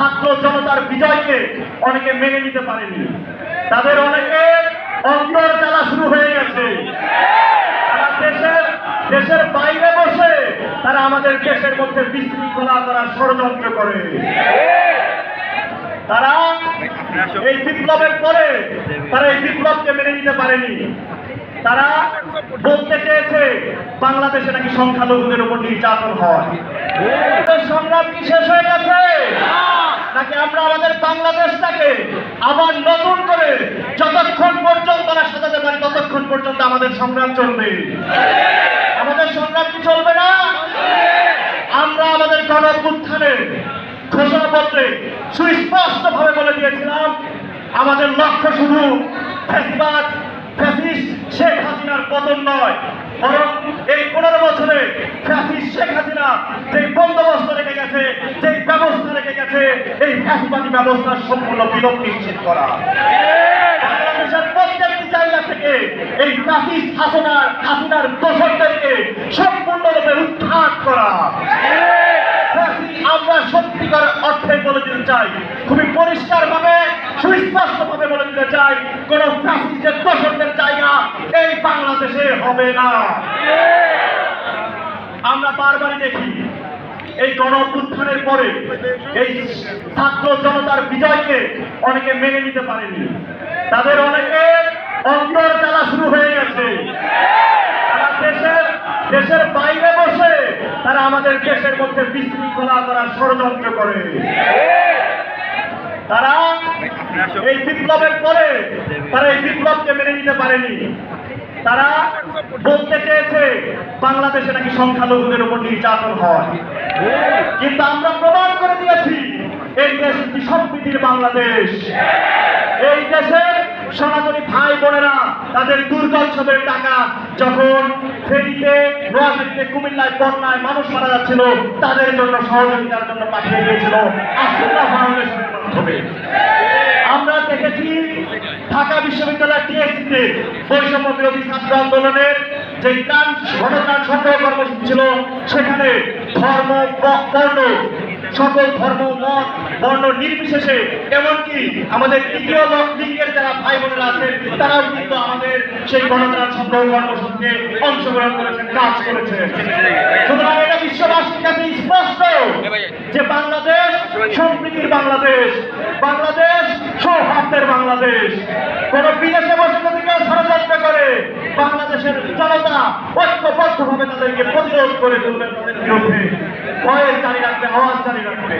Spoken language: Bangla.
ছাত্র জনতার বিজয়কে অনেকে মেনে নিতে পারেনি। তাদের অনেকে অন্তর জ্বালা শুরু হয়ে গেছে। দেশের দেশের বাইরে বসে তারা আমাদের দেশের মধ্যে বিশৃঙ্খলা করার ষড়যন্ত্র করে। তারা এই বিপ্লবের পরে তারা এই বিপ্লবকে মেনে নিতে পারেনি। তারা বলতে চেয়েছে, বাংলাদেশে নাকি সংখ্যালঘুদের উপর নির্যাতন হয়। সংগ্রাম কি শেষ হয়ে গেছে নাকি আমরা আমাদের বাংলাদেশটাকে আবার নতুন করে যতক্ষণ পর্যন্ত না সাজাতে পারি, ততক্ষণ পর্যন্ত আমাদের সংগ্রাম চলবে। আমাদের সংগ্রাম কি চলবে না? আমরা আমাদের গণ উত্থানে ঘোষণাপত্রে সুস্পষ্ট ভাবে বলে দিয়েছিলাম, আমাদের লক্ষ্য শুধু ফ্যাসিবাদ ফ্যাসিস্ট শেখ হাসিনার পতন নয়, বরং এই পনেরো বছরে ফ্যাসিস্ট শেখ হাসিনা যে বন্দোবস্ত রেখে গেছে যে ব্যবস্থা এই ফ্যাসিবাদী ব্যবস্থার সম্পূর্ণ বিলোপ নিশ্চিত করা। বাংলাদেশের থেকে এই করা। আমরা সত্যিকার অর্থে বলে দিতে চাই, খুবই বলে দিতে চাই, কোন এই বাংলাদেশে হবে না। আমরা বারবারই দেখি এই গণ পরে এই ছাত্র জনতার বিজয়কে অনেকে মেনে নিতে পারেনি। তাদের অনেকে অন্তর জ্বালা শুরু হয়ে গেছে। দেশের দেশের বাইরে বসে তারা আমাদের দেশের মধ্যে বিশৃঙ্খলা করার ষড়যন্ত্র করে। তারা এই বিপ্লবের পরে তারা এই বিপ্লবকে মেনে নিতে পারেনি। তারা বলতে চেয়েছে বাংলাদেশে নাকি সংখ্যালঘুদের উপর নির্যাতন হয়। কিন্তু আমরা প্রমাণ করে দিয়েছি, এই দেশ একটি সম্প্রীতির বাংলাদেশ। এই দেশের সনাতনী ভাই বোনেরা তাদের দুর্গোৎসবের টাকা যখন ফেরিতে নোয়াখালীতে কুমিল্লায়, বন্যায় মানুষ মারা যাচ্ছিল, তাদের জন্য সহযোগিতার জন্য পাঠিয়ে দিয়েছিল। আসুল্লাহ ফাউন্ডেশনের মাধ্যমে। আমরা দেখেছি ঢাকা বিশ্ববিদ্যালয় টিএসসিতে বৈষম্য বিরোধী ছাত্র আন্দোলনের যে ত্রাণ গণত্রাণ সংগ্রহ কর্মসূচি ছিল, সেখানে ধর্ম বর্ণ, সকল ধর্ম, মত, বর্ণ নির্বিশেষে, এমনকি আমাদের তৃতীয় লিঙ্গের যারা ভাই বোনেরা আছেন, তারাও কিন্তু আমাদের সেই গণত্রাণ সংগ্রহ কর্মসূচিতে অংশগ্রহণ করেছেন, কাজ করেছেন। সুতরাং এটা বিশ্ববাসীর কাছে স্পষ্ট যে বাংলাদেশ সম্প্রীতির বাংলাদেশ বাংলাদেশ সৌহার্দ্যের বাংলাদেশ। কোন বিদেশে বসে যদি কেউ ষড়যন্ত্র করে, বাংলাদেশের জনতা ঐক্যবদ্ধভাবে তাদেরকে প্রতিরোধ করে তুলবে তাদের বিরুদ্ধে। ভয়ের জারি রাখবে, আওয়াজ জারি রাখবে।